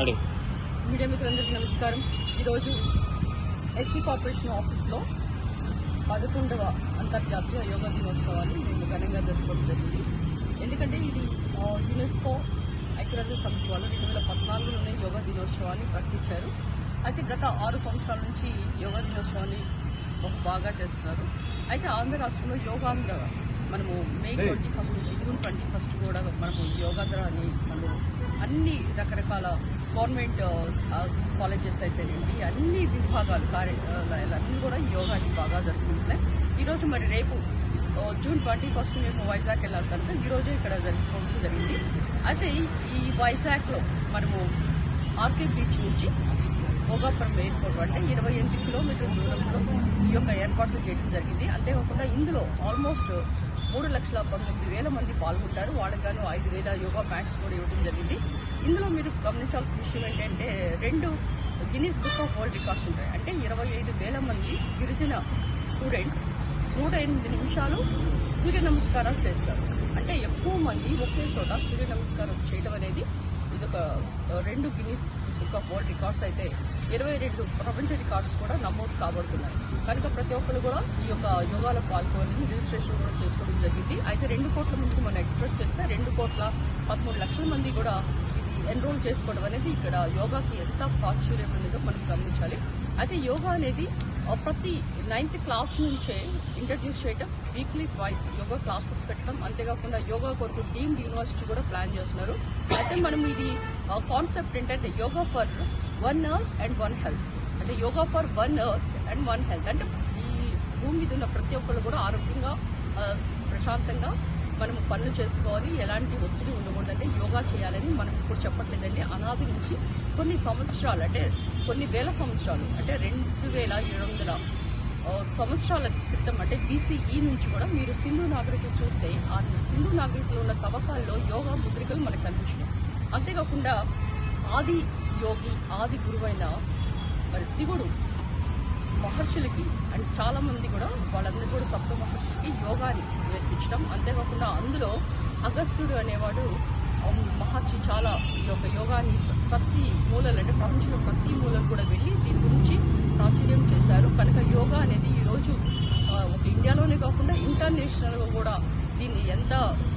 Hello media మిత్రులందరికీ నమస్కారం. ఈరోజు ఎస్సీ కార్పొరేషన్ ఆఫీస్లో పదకొండవ అంతర్జాతీయ యోగా దినోత్సవాన్ని మేము ఘనంగా జరుపుకోవడం జరిగింది. ఎందుకంటే ఇది యునెస్కో ఐక్యరాజ్య సమితి వాళ్ళు రెండు వేల పద్నాలుగులోనే యోగా దినోత్సవాన్ని ప్రకటించారు. అయితే గత ఆరు సంవత్సరాల నుంచి యోగా దినోత్సవాన్ని ఒక బాగా చేస్తున్నారు. అయితే ఆంధ్ర రాష్ట్రంలో యోగాంధ్ర మనము May twenty first June twenty first కూడా మనము యోగాంధ్ర అని మనము అన్ని రకరకాల గవర్నమెంట్ కాలేజెస్ అయితేనండి అన్ని విభాగాలు కార్యాలయాలు అన్నీ కూడా ఈ యోగాని బాగా జరుపుకుంటున్నాయి. ఈరోజు మరి రేపు జూన్ ట్వంటీ ఫస్ట్ మేము వైజాగ్ వెళ్ళాలి కనుక ఈరోజు ఇక్కడ జరుపుకోవడం జరిగింది. అయితే ఈ వైజాగ్లో మనము ఆర్కే బీచ్ నుంచి భోగాపురం ఎయిర్పోర్ట్ అంటే ఇరవై ఎనిమిది కిలోమీటర్ల దూరంలో ఈ యొక్క ఏర్పాట్లు చేయడం జరిగింది. అంతేకాకుండా ఇందులో ఆల్మోస్ట్ మూడు లక్షల పంతొమ్మిది వేల మంది పాల్గొంటారు. వాళ్ళకి గాను ఐదు వేల యోగా మ్యాట్స్ కూడా ఇవ్వడం జరిగింది. ఇందులో మీరు గమనించాల్సిన విషయం ఏంటంటే రెండు Guinness book of world records ఉంటాయి. అంటే ఇరవై ఐదు వేల మంది గిరిజన స్టూడెంట్స్ నూట ఎనిమిది నిమిషాలు సూర్య నమస్కారాలు చేస్తారు. అంటే ఎక్కువ మంది ఒకే చోట సూర్య నమస్కారం చేయడం అనేది ఇది ఒక రెండు Guinness book of world records అయితే ఇరవై రెండు ప్రపంచ రికార్డ్స్ కూడా నమోదు కాబడుతున్నాయి. కనుక ప్రతి ఒక్కరు కూడా ఈ యొక్క యోగాలో పాల్గొని రిజిస్ట్రేషన్ కూడా చేసుకోవడం జరిగింది. అయితే రెండు కోట్ల నుంచి మనం ఎక్స్పెక్ట్ చేస్తే రెండు కోట్ల పదమూడు లక్షల మంది కూడా ఇది ఎన్రోల్ చేసుకోవడం అనేది ఇక్కడ యోగాకి ఎంత ప్రాచుర్యం అనేదో మనం గమనించాలి. అయితే యోగా అనేది ప్రతి నైన్త్ క్లాస్ నుంచే ఇంట్రడ్యూస్ చేయడం వీక్లీ ట్వైస్ యోగా క్లాసెస్ పెట్టడం. అంతేకాకుండా యోగా కొరకు డీమ్డ్ యూనివర్సిటీ కూడా ప్లాన్ చేస్తున్నారు. అయితే మనం ఇది కాన్సెప్ట్ ఏంటంటే yoga for one earth and one health అంటే yoga for one earth and one health అంటే ఈ భూమి మీద ఉన్న ప్రతి ఒక్కరు కూడా ఆరోగ్యంగా ప్రశాంతంగా మనం పనులు చేసుకోవాలి ఎలాంటి ఒత్తిడి ఉండకూడదంటే యోగా చేయాలని మనం ఇప్పుడు చెప్పట్లేదండి. అనాది నుంచి కొన్ని సంవత్సరాలు అంటే కొన్ని వేల సంవత్సరాలు అంటే రెండు వేల ఏడు వందల సంవత్సరాల క్రితం అంటే బీసీఈ నుంచి కూడా మీరు సింధు నాగరికులు చూస్తే ఆ సింధు నాగరికులు ఉన్న తవ్వకాల్లో యోగా ముద్రికలు మనకు కనిపించినాయి. అంతేకాకుండా ఆది యోగి ఆది గురువైన మరి శివుడు మహర్షులకి అండ్ చాలా మంది కూడా వాళ్ళందరూ కూడా సప్త మహర్షులకి యోగాని నేర్పించడం. అంతేకాకుండా అందులో అగస్త్యుడు అనేవాడు మహర్షి చాలా ఈ యొక్క యోగాని ప్రతి మూలలు అంటే ప్రపంచంలో ప్రతి మూలకు కూడా వెళ్ళి దీని గురించి ప్రాచుర్యం చేశారు. కనుక యోగా అనేది ఈరోజు ఒక ఇండియాలోనే కాకుండా ఇంటర్నేషనల్గా కూడా దీన్ని ఎంత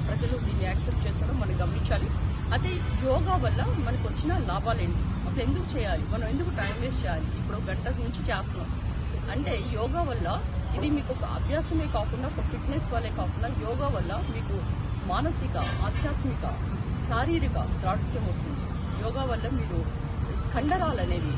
ప్రజలు దీన్ని యాక్సెప్ట్ చేస్తారో మనం గమనించాలి. అయితే యోగా వల్ల మనకు వచ్చిన లాభాలేంటి? అసలు ఎందుకు చేయాలి? మనం ఎందుకు టైం వేస్ట్ చేయాలి? ఇప్పుడు గంట నుంచి చేస్తున్నాం. అంటే యోగా వల్ల ఇది మీకు ఒక అభ్యాసమే కాకుండా ఒక ఫిట్నెస్ వల్లే కాకుండా యోగా వల్ల మీకు మానసిక ఆధ్యాత్మిక శారీరక దాఢ్యం వస్తుంది. యోగా వల్ల మీరు కండరాలు అనేవి